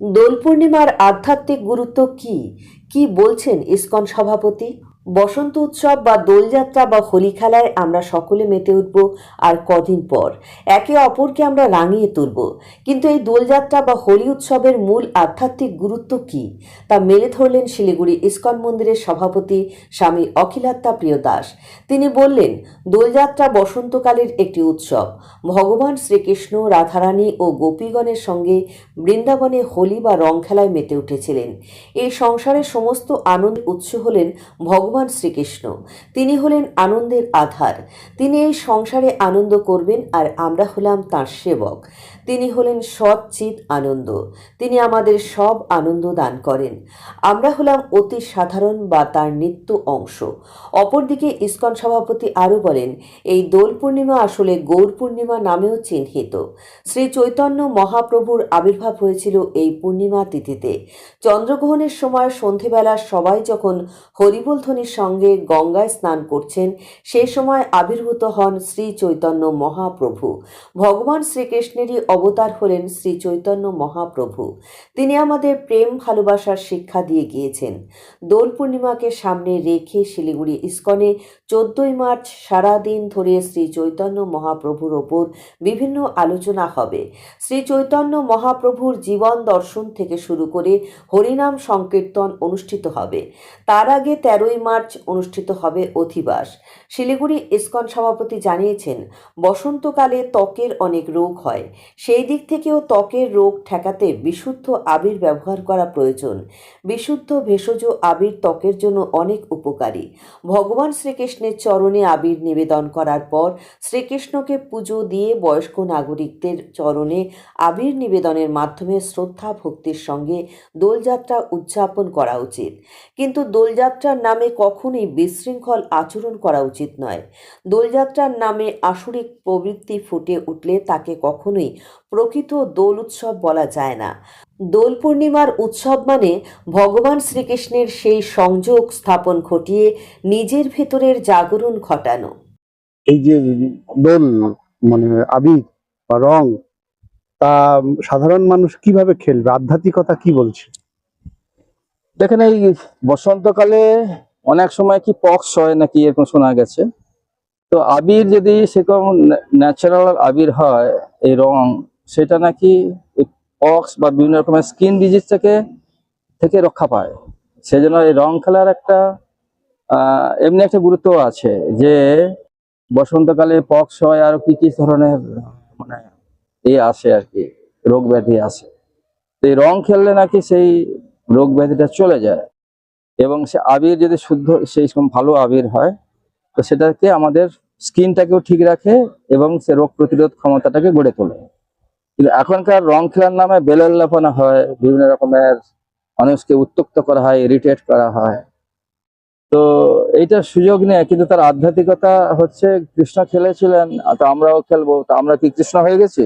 দোল পূর্ণিমার আধ্যাত্মিক গুরুত্ব কি? কি বলছেন ইসকন সভাপতি? বসন্ত উৎসব বা দোলযাত্রা বা হোলি খেলায় আমরা সকলে মেতে উঠব আর কদিন পর। একে অপরকে আমরা রাঙিয়ে তুলব। কিন্তু এই দোলযাত্রা বা হোলি উৎসবের মূল আধ্যাত্মিক গুরুত্ব কি? তা মেলে ধরলেন শিলিগুড়ি ইস্কন মন্দিরের সভাপতি স্বামী অখিলাত্মা প্রিয় দাস তিনি বললেন, দোলযাত্রা বসন্তকালের একটি উৎসব। ভগবান শ্রীকৃষ্ণ, রাধারানী ও গোপীগণের সঙ্গে বৃন্দাবনে হোলি বা রং খেলায় মেতে উঠেছিলেন। এই সংসারের সমস্ত আনন্দ উৎস হলেন ভগবান শ্রীকৃষ্ণ। তিনি হলেন আনন্দের আধার। তিনি এই সংসারে আনন্দ করবেন আর আমরা হলাম তাঁর সেবক। তিনি হলেন সৎ চিত আনন্দ। তিনি আমাদের সব আনন্দ দান করেন। আমরা হলাম অতি সাধারণ বা তার নিত্য অংশ। অপরদিকে ইসকন সভাপতি আরও বলেন, এই দোল পূর্ণিমা আসলে গৌর পূর্ণিমা নামেও চিহ্নিত। শ্রী চৈতন্য মহাপ্রভুর আবির্ভাব হয়েছিল এই পূর্ণিমা তিথিতে। চন্দ্রগ্রহণের সময় সন্ধেবেলা সবাই যখন হরিবোল ধ্বনির সঙ্গে গঙ্গায় স্নান করছেন, সে সময় আবির্ভূত হন শ্রী চৈতন্য মহাপ্রভু। ভগবান শ্রীকৃষ্ণেরই অবতার হলেন শ্রী চৈতন্য মহাপ্রভু। তিনি আমাদের প্রেম ভালোবাসার শিক্ষা দিয়ে গিয়েছেন। দোল পূর্ণিমাকে সামনে রেখে শিলিগুড়ি ইস্কনে চোদ্দই মার্চ সারাদিন ধরে শ্রী চৈতন্য মহাপ্রভুর ওপর বিভিন্ন আলোচনা হবে। শ্রী চৈতন্য মহাপ্রভুর জীবন দর্শন থেকে শুরু করে হরিনাম সংকীর্তন অনুষ্ঠিত হবে। তার আগে তেরোই মার্চ অনুষ্ঠিত হবে অধিবাস। শিলিগুড়ি ইসকন সভাপতি জানিয়েছেন, বসন্তকালে ত্বকের অনেক রোগ হয়। সেই দিক থেকেও ত্বকের রোগ ঠেকাতে বিশুদ্ধ আবির ব্যবহার করা প্রয়োজন। বিশুদ্ধ ভেষজ আবির ত্বকের জন্য অনেক উপকারী। ভগবান শ্রীকৃষ্ণের চরণে আবির নিবেদন করার পর শ্রীকৃষ্ণকে পুজো দিয়ে বয়স্ক নাগরিকদের চরণে আবির নিবেদনের মাধ্যমে শ্রদ্ধা ভক্তির সঙ্গে দোলযাত্রা উদযাপন করা উচিত। কিন্তু দোলযাত্রার নামে কখনোই বিশৃঙ্খল আচরণ করা উচিত নয়। দোলযাত্রার নামে আসরিক প্রবৃত্তি ফুটে উঠলে তাকে কখনোই প্রকৃত দোল উৎসব বলা যায় না। দোল পূর্ণিমার উৎসব মানে ভগবান শ্রীকৃষ্ণের সেই সংযোগ স্থাপন ঘটিয়ে নিজের ভেতরের জাগরণ ঘটানো। এই যে দোল মানে আবির বা রং তা সাধারণ মানুষ কীভাবে খেলবে? আধ্যাত্মিকতা কি বলছে? দেখেন এই বসন্তকালে অনেক সময় কি পক্স হয় নাকি এরকম শোনা গেছে? তো আবির যদি সেরকম ন্যাচারাল আবির হয়, এই রং, সেটা নাকি পক্স বা বিভিন্ন রকমের স্কিন ডিজিজ থেকে থেকে রক্ষা পায়। সেজন্য এই রং খেলার একটা এমনি একটা গুরুত্ব আছে যে, বসন্তকালে পক্স হয় আর কি কি ধরনের মানে এ আসে আর কি, রোগ ব্যাধি আসে। এই রং খেললে নাকি সেই রোগ ব্যাধিটা চলে যায়। এবং সে আবির যদি শুদ্ধ, সেই ভালো আবির হয়, তো সেটাকে আমাদের স্কিনটাকেও ঠিক রাখে এবং সে রোগ প্রতিরোধ ক্ষমতাটাকে গড়ে তোলে। কিন্তু এখনকার রং খেলার নামে বেলাল্লাপনা হয়, বিভিন্ন রকমের মানুষকে উত্তক্ত করা হয়, ইরিটেট করা হয়। তো এইটার সুযোগ নেই, কিন্তু তার আধ্যাত্মিকতা হচ্ছে কৃষ্ণ খেলেছিলেন, তো আমরাও খেলব, তো আমরা কি কৃষ্ণ হয়ে গেছি?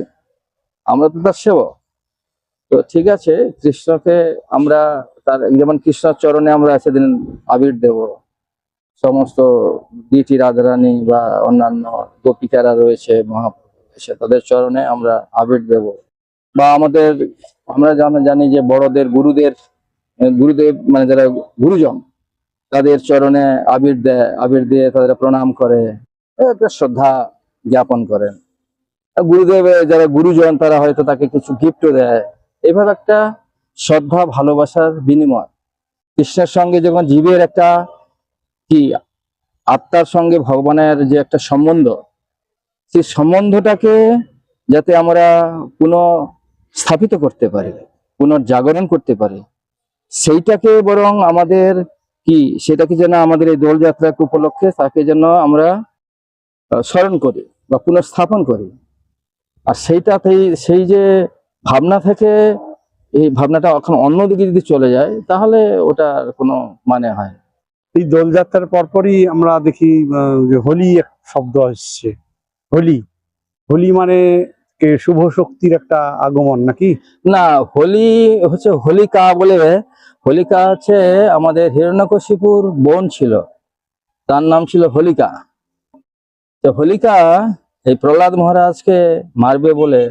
আমরা তো তার সেবক। তো ঠিক আছে, কৃষ্ণকে আমরা তার যেমন কৃষ্ণর চরণে আমরা সেদিন আবির দেব। সমস্ত ডিটি রাধারানী বা অন্যান্য গোপিকারা রয়েছে মহাপ্রভু তাদের চরণে আমরা আবির দেব। বা আমাদের, আমরা জানা, জানি যে বড়দের গুরুদের, গুরুদেব মানে যারা গুরুজন, তাদের চরণে আবির দেয় আবির দিয়ে তাদের প্রণাম করে একটা শ্রদ্ধা জ্ঞাপন করেন। আর গুরুদেবের যারা গুরুজন, তারা হয়তো তাকে কিছু গিফটও দেয়। এভাবে একটা শ্রদ্ধা, ভালোবাসার বিনিময়। কৃষ্ণের সঙ্গে যখন জীবের একটা কি, আত্মার সঙ্গে ভগবানের যে একটা সম্বন্ধ, সেই সম্বন্ধটাকে যাতে আমরা পুনঃ স্থাপিত করতে পারি, পুনর্জাগরণ করতে পারি, সেইটাকে বরং আমাদের কি, সেটাকে যেন আমাদের এই দোলযাত্রা উপলক্ষে তাকে যেন আমরা স্মরণ করি বা পুনঃস্থাপন করি। আর সেইটাতেই, সেই যে ভাবনা থেকে এই ভাবনাটা এখন অন্যদিকে যদি চলে যায় তাহলে ওটার কোনো মানে হয় এই দোলযাত্রার পরপরই আমরা দেখি যে হোলি এক শব্দ আসছে হোলি। হোলি মানে কে শুভ শক্তির একটা আগমন নাকি? না হোলি হচ্ছে হোলিকা বলে হোলিকা হচ্ছে আমাদের হিরণ্যকশিপুর বোন ছিল। তার নাম ছিল হোলিকা। তো হোলিকা এই প্রহ্লাদ মহারাজকে মারবে বলে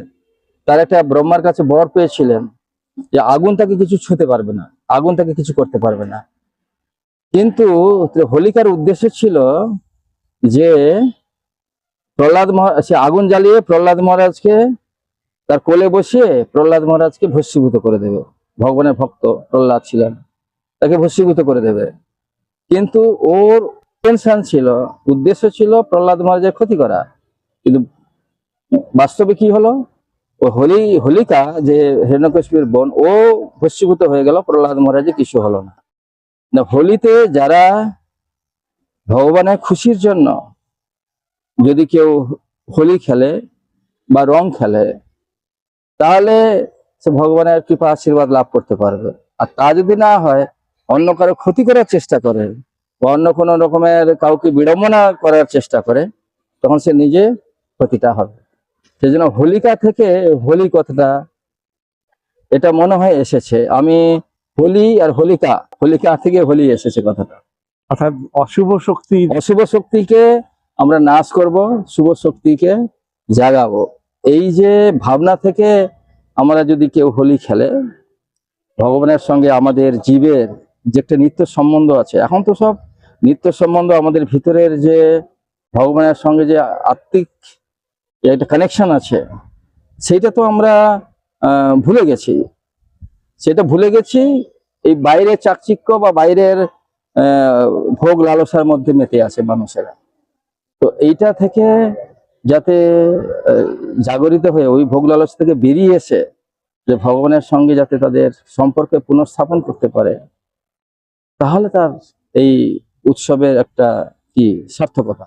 তার একটা ব্রহ্মার কাছে বর পেয়েছিলেন। যে আগুন তাকে কিছু ছুঁতে পারবে না, আগুন তাকে কিছু করতে পারবে না। কিন্তু হোলিকার উদ্দেশ্য ছিল যে প্রহ্লাদ সে আগুন জ্বালিয়ে প্রহ্লাদ মহারাজকে তার কোলে বসিয়ে প্রহ্লাদ মহারাজকে ভস্মীভূত করে দেবে। ভগবানের ভক্ত প্রহ্লাদ ছিলেন, তাকে ভস্মীভূত করে দেবে। কিন্তু ওর টেনশন ছিল, উদ্দেশ্য ছিল প্রহ্লাদ মহারাজের ক্ষতি করা। কিন্তু বাস্তবে কি হলো? হোলি, হোলিকা যে হিরণ্যকশ্মীর বোন, ও ভস্মীভূত হয়ে গেল, প্রহ্লাদ মহারাজের কিছু হলো না। না, হোলিতে যারা ভগবানের খুশির জন্য যদি কেউ হোলি খেলে বা রং খেলে, তাহলে সে ভগবানের কৃপা আশীর্বাদ লাভ করতে পারবে। আর তা যদি না হয়, অন্য কারও ক্ষতি করার চেষ্টা করে বা অন্য কোনো রকমের কাউকে বিড়ম্বনা করার চেষ্টা করে, তখন সে নিজে ক্ষতিটা হবে। সেই জন্য হোলিকা থেকে হোলি কথাটা এটা মনে হয় এসেছে। আমি হোলি আর হোলিকা হোলিকা থেকে হোলি এসেছে কথাটা। অর্থাৎ অশুভ শক্তি অশুভ শক্তিকে আমরা নাশ করব শুভ শক্তিকে জাগাবো। এই যে ভাবনা থেকে আমরা যদি কেউ হোলি খেলে ভগবানের সঙ্গে আমাদের জীবের যে একটা নিত্য সম্বন্ধ আছে এখন তো সব নিত্য সম্বন্ধ আমাদের ভিতরের যে ভগবানের সঙ্গে যে আত্মিক একটা কানেকশন আছে, সেইটা তো আমরা ভুলে গেছি। সেটা ভুলে গেছি, এই বাইরের চাকচিক্য বা বাইরের ভোগ লালসার মধ্যে মেতে আছে মানুষেরা। তো এইটা থেকে যাতে জাগরিত হয়ে ওই ভোগ লালস থেকে বেরিয়ে এসে, যে ভগবানের সঙ্গে যাতে তাদের সম্পর্কে পুনঃস্থাপন করতে পারে, তাহলে তার এই উৎসবের একটা কি সার্থকতা।